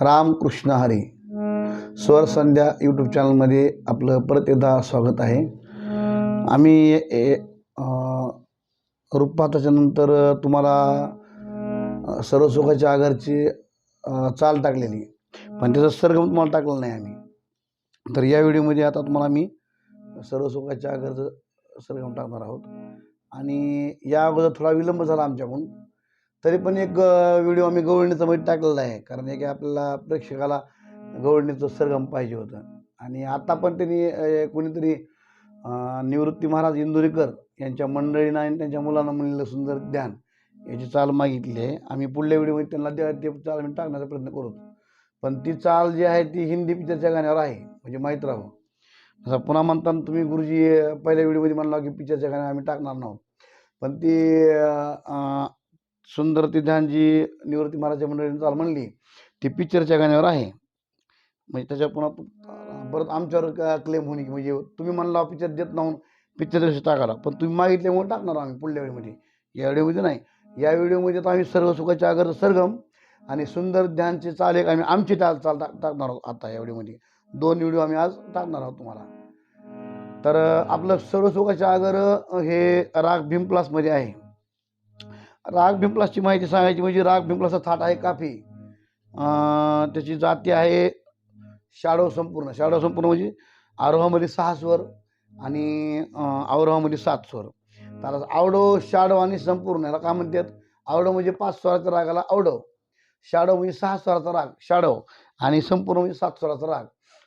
रामकृष्ण हरी. स्वर संध्या यूट्यूब चॅनलमध्ये आपलं परत एकदा स्वागत आहे. आम्ही नंतर तुम्हाला अं, सर्व सुखाच्या आघारची चाल टाकलेली. पण त्याचं सरगम तुम्हाला टाकलं नाही आम्ही. तर या व्हिडिओमध्ये आता तुम्हाला आम्ही सर्व सुखाच्या आघारचं सरगम टाकणार आहोत. आणि या अगोदर थोडा विलंब झाला आमच्याकडून. तरी पण एक व्हिडिओ आम्ही गवळणीचा मध्ये टाकलेला आहे. कारण एक आपल्याला प्रेक्षकाला गवळणीचं सरगम पाहिजे होतं. आणि आता पण त्यांनी कुणीतरी कोणीतरी निवृत्ती महाराज इंदुरीकर यांच्या मंडळीनं आणि त्यांच्या मुलांना म्हणलेलं सुंदर ध्यान याची चाल मागितली आहे. आम्ही पुढल्या व्हिडिओमध्ये त्यांना द्या ते चाल आम्ही टाकण्याचा प्रयत्न करू. पण ती चाल जी आहे ती हिंदी पिक्चरच्या गाण्यावर आहे. म्हणजे माहीत राहावं जसं पुन्हा म्हणताना तुम्ही गुरुजी पहिल्या व्हिडिओमध्ये म्हणला की पिक्चरच्या गाण्या आम्ही टाकणार नव्हतो पण ती सुंदर ती ध्यान जी निवृत्ती महाराजच्या मंडळीने चाल म्हणली ती पिक्चरच्या गाण्यावर आहे. म्हणजे त्याच्या पुन्हा परत आमच्यावर क्लेम होणे की म्हणजे तुम्ही म्हणला पिक्चर देत नाही पिक्चर दिवशी टाकायला. पण तुम्ही मागितल्यामुळे टाकणार आम्ही पुढल्या वेळेमध्ये. या व्हिडिओमध्ये नाही. या व्हिडिओमध्ये तर आम्ही सर्व सुखाच्या आगर सरगम आणि सुंदर ध्यानची चाल एक आम्ही आमची चाल चाल टाक टाकणार आहोत आता या व्हिडिओमध्ये. दोन व्हिडिओ आम्ही आज टाकणार आहोत तुम्हाला. तर आपलं सर्व सुखाच्या आगर हे राग भीम प्लासमध्ये आहे. राग भिंपलासची माहिती सांगायची म्हणजे राग भीमप्लासचा थाट आहे काफी. त्याची जाती आहे शाडो संपूर्ण. शाडो संपूर्ण म्हणजे आरोहामध्ये सहा स्वर आणि अवरोहामध्ये सात स्वर. त्याला आवडो शाडो आणि संपूर्ण याला काय म्हणतात? आवडो म्हणजे पाच स्वराचा रागाला आवडो. शाडो म्हणजे सहा स्वराचा राग शाडो आणि संपूर्ण म्हणजे सात स्वराचा राग.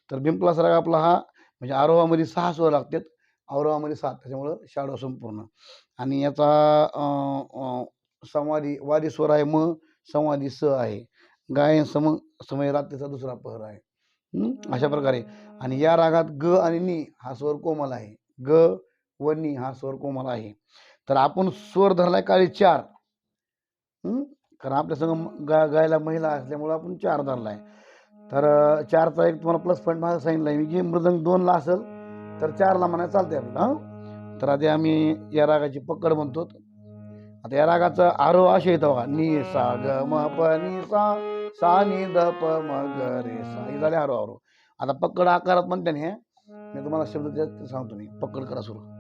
तर बिंपलास राग आपला हा म्हणजे आरोहामध्ये सहा स्वर लागतात औरवामध्ये सात. त्याच्यामुळं शाडो संपूर्ण. आणि याचा संवादी वादी स्वर आहे म संवादी स आहे. गायन सम समय रात्रीचा दुसरा पहर आहे. अशा प्रकारे. आणि या रागात ग आणि नी हा स्वर कोमल आहे. ग व नी हा स्वर कोमल आहे. तर आपण स्वर धरलाय काळी चार. कारण आपल्या संग गा गायला महिला असल्यामुळं आपण चार धरलाय. तर चारचा एक तुम्हाला प्लस पॉईंट माझा सांगितलं आहे मी की मृदंग दोनला असेल तर चारला म्हणायला चालते आपल्याला तर आधी आम्ही या रागाची पकड म्हणतो आता या रागाचं आरो असे येतो बघा. नि सा ग म प नि सा सा नि द प म ग रे सा. हे झाले आरो आरो. आता पकड आकारात म्हणते हे. मी तुम्हाला शब्द सांगतो मी. पकड करा सुरू.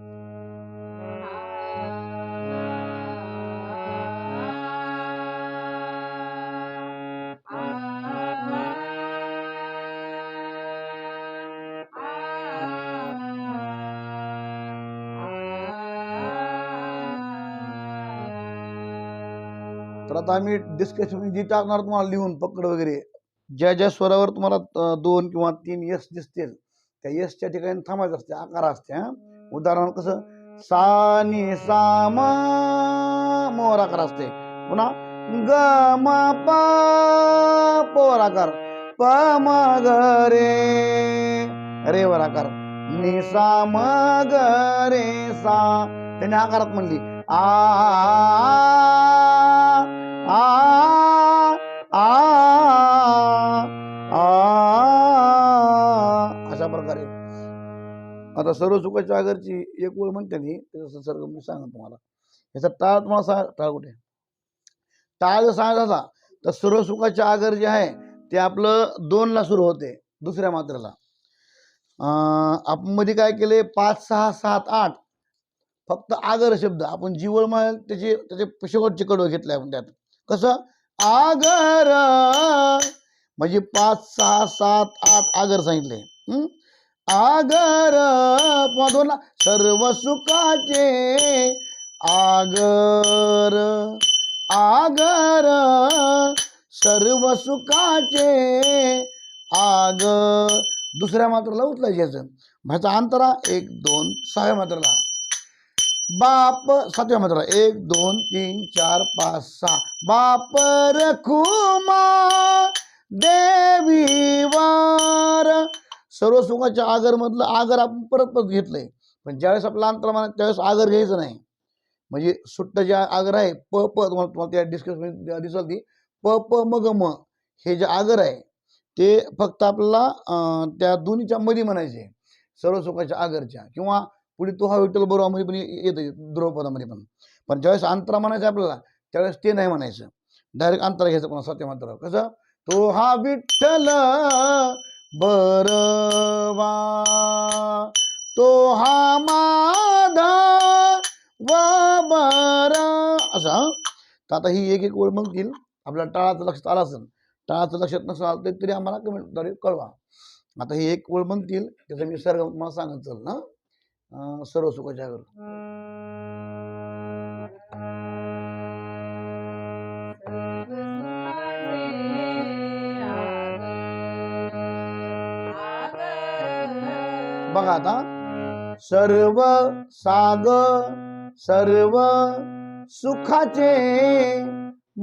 तर आता आम्ही डिस्कशन जी टाकणार तुम्हाला लिहून पकड वगैरे ज्या ज्या स्वरावर तुम्हाला दोन किंवा तीन यश दिसतील त्या यशच्या ठिकाणी थांबायचं असते आकार असते हा. उदाहरण कसं सा नि सा मोर आकार असते पुन्हा ग म पा पोर आकार. प म ग रे रे वर आकार. नि सा म ग रे सा. त्याने आकारात म्हणली. आ आता सर्व सुखाच्या आगरची एक ओळ म्हणते नाही त्याचं संसर्ग मी सांगा तुम्हाला. याचा टाळ तुम्हाला सांग टाळ कुठे? टाळ जर सांगायचा तर सर्व सुखाच्या आगर जे आहे ते आपलं दोनला सुरू होते दुसऱ्या मात्रेला. आपण मध्ये काय केले? पाच सहा सात आठ फक्त आगर शब्द. आपण जीवळ म्हणाल त्याचे त्याचे शेवटचे कडवं घेतले आपण त्यात. कसं? आगर. म्हणजे पाच सहा सात आठ आगर सांगितले. आगर पुन्हा सर्व सुखाचे आगर आगर सर्व सुखाचे आग दुसऱ्या मात्राला उचलायचे. याचं भाचा अंतरा एक दोन सहाव्या मात्राला. बाप सातव्या मात्राला. एक दोन तीन चार पाच सहा. बाप रखुमा. सर्व सुखाच्या आगरमधलं आगर आपण परत परत घेतलंय. पण ज्यावेळेस आपला अंतर म्हणा त्यावेळेस आगर घ्यायचं नाही. म्हणजे सुट्ट जे आगर आहे प प तुम्हाला तुम्हाला त्या डिस्कस दिसल ती प प म म हे जे आगर आहे ते फक्त आपल्याला त्या दोन्हीच्या मध्ये म्हणायचे. सर्व सुखाच्या आगरच्या. किंवा पुढे तो हा विठ्ठल बरोबरमध्ये पण ये- येतं द्रौपदामध्ये पण. पण ज्यावेळेस अंतरा म्हणायचं आपल्याला त्यावेळेस ते नाही म्हणायचं. डायरेक्ट अंतरा घ्यायचं कोणा सत्य मात्र कसं? तो हा विठ्ठल बरवा तो हा माधा व बरा. असा तर आता ही एक एक ओळ म्हणतील आपल्या टाळाचं लक्षात आलं असेल. टाळाचं लक्षात नसेल आलं तरी- आम्हाला कमेंटद्वारे कळवा. आता ही एक ओळ म्हणतील त्याचं मी सर्व तुम्हाला सांगत चल ना सर्व सुखाच्या घर. बघा आता. सर्व साग सर्व सुखाचे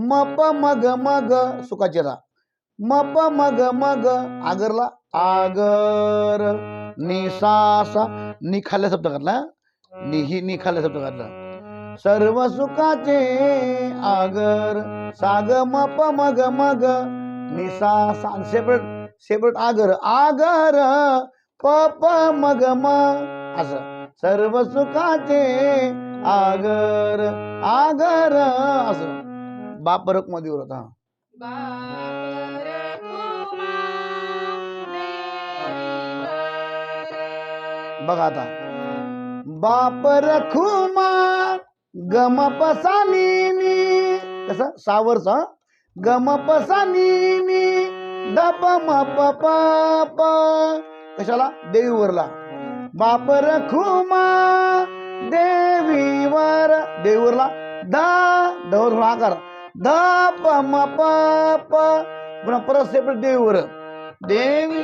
मप मग मग सुखाचे रा मप मग मग आगरला आगर. निसासा निखाल्या शब्द घातला निही निखाल्या शब्द घातला. सर्व सुखाचे आगर साग मप मग मग निसासा सेपरेट सेपरेट आगर. आगर पप मग म असं. सर्व सुखाचे आगर आगर असं. बापरकमध्ये होत बघा आता. बाप रखुमा गम पसानी कसं? सावरच गम पसानी दप मप पाप कशाला? देवीवरला. बाप रखुमा देवीवर. देवीवरला? दा दवर आकार. द प म प प. पुन्हा परत सेपरेट देवीवर. देवी.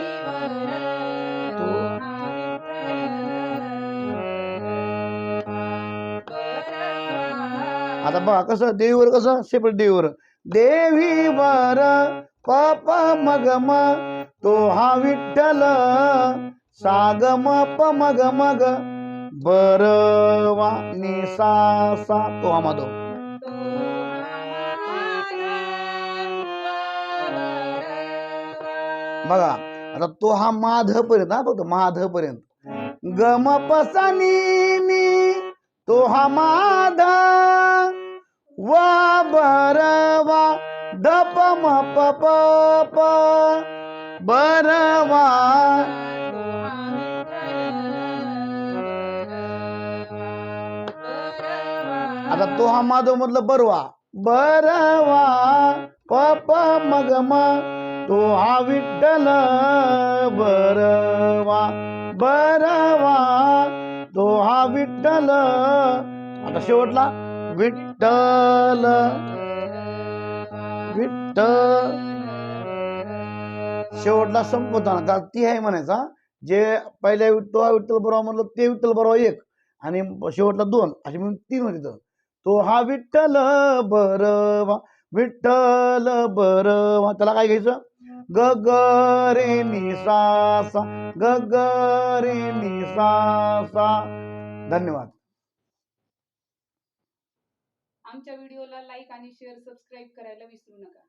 आता बघा कसं देवीवर कसं? सेपरेट देवीवर. देवीवर पप मग म. तो हा विठ्ठल सागम प मग मग बरवा सा सा. तो हा माधव. बघा आता तो हा माध पर्यंत हा बघतो माध पर्यंत गम पसानी तो हा माधा वा बरवा दप म प प प बरवा. आता तो हा माधव मधलं बरवा. बरवा पप मग तो हा विठ्ठल बरवा. बरवा तो हा विठ्ठल. आता शेवटला विठ्ठल. विठ्ठल. शेवटला संपवताना का? ती आहे म्हणायचा जे पहिल्या विठ्ठल हा विठ्ठल बरोबर म्हणलं ते विठ्ठल बरोबर एक. आणि शेवटला दोन. असे म्हणून तीन होते तो हा विठ्ठल बरवा विठ्ठल बरवा त्याला काय घ्यायचं? ग ग रे नि सा सा ग ग रे नि सा सा धन्यवाद. आमच्या व्हिडिओला लाईक आणि शेअर सबस्क्राईब करायला विसरू नका.